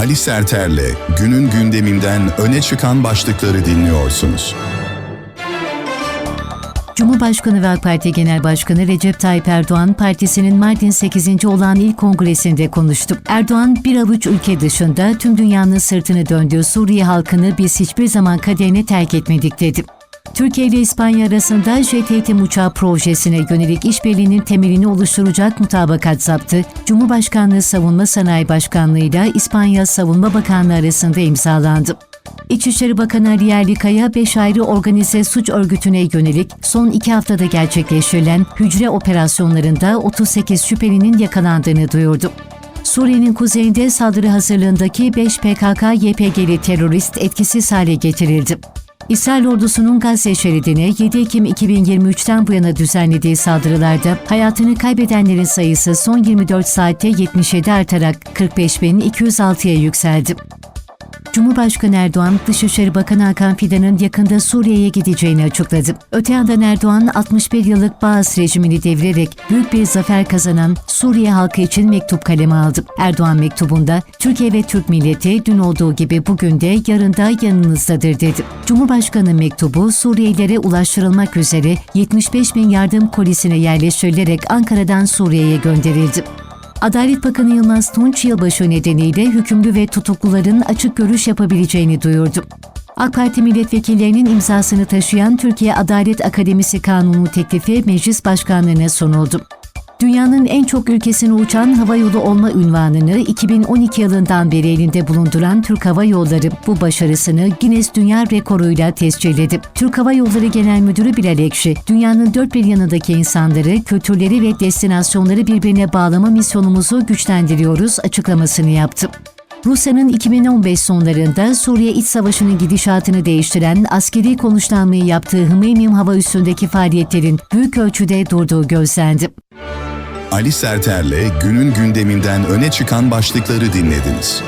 Ali Serter'le günün gündeminden öne çıkan başlıkları dinliyorsunuz. Cumhurbaşkanı ve AK Parti Genel Başkanı Recep Tayyip Erdoğan, partisinin Mardin 8. olan ilk kongresinde konuştu. Erdoğan, bir avuç ülke dışında tüm dünyanın sırtını döndüğü Suriye halkını biz hiçbir zaman kaderine terk etmedik dedi. Türkiye ile İspanya arasında eğitim uçağı projesine yönelik işbirliğinin temelini oluşturacak mutabakat zaptı, Cumhurbaşkanlığı Savunma Sanayi Başkanlığı ile İspanya Savunma Bakanlığı arasında imzalandı. İçişleri Bakanı Ali Yerlikaya, 5 ayrı organize suç örgütüne yönelik son iki haftada gerçekleştirilen hücre operasyonlarında 38 şüphelinin yakalandığını duyurdu. Suriye'nin kuzeyinde saldırı hazırlığındaki 5 PKK-YPG'li terörist etkisiz hale getirildi. İsrail ordusunun Gazze şeridine 7 Ekim 2023'ten bu yana düzenlediği saldırılarda hayatını kaybedenlerin sayısı son 24 saatte 77 artarak 45.206'ya yükseldi. Cumhurbaşkanı Erdoğan, Dışişleri Bakanı Hakan Fidan'ın yakında Suriye'ye gideceğini açıkladı. Öte yandan Erdoğan, 61 yıllık Bağız rejimini devirerek büyük bir zafer kazanan Suriye halkı için mektup kaleme aldı. Erdoğan mektubunda, Türkiye ve Türk milleti dün olduğu gibi bugün de yarın da yanınızdadır dedi. Cumhurbaşkanı mektubu Suriyelilere ulaştırılmak üzere 75 bin yardım kolisine yerleştirilerek Ankara'dan Suriye'ye gönderildi. Adalet Bakanı Yılmaz Tunç yılbaşı nedeniyle hükümlü ve tutukluların açık görüş yapabileceğini duyurdu. AK Parti milletvekillerinin imzasını taşıyan Türkiye Adalet Akademisi Kanunu teklifi meclis başkanlığına sunuldu. Dünyanın en çok ülkesine uçan havayolu olma ünvanını 2012 yılından beri elinde bulunduran Türk Hava Yolları bu başarısını Guinness Dünya Rekoru'yla tescilledi. Türk Hava Yolları Genel Müdürü Bilal Ekşi, dünyanın dört bir yanındaki insanları, kültürleri ve destinasyonları birbirine bağlama misyonumuzu güçlendiriyoruz açıklamasını yaptı. Rusya'nın 2015 sonlarında Suriye İç Savaşı'nın gidişatını değiştiren askeri konuşlanmayı yaptığı Hmeymim hava üssündeki faaliyetlerin büyük ölçüde durduğu gözlendi. Ali Serter'le günün gündeminden öne çıkan başlıkları dinlediniz.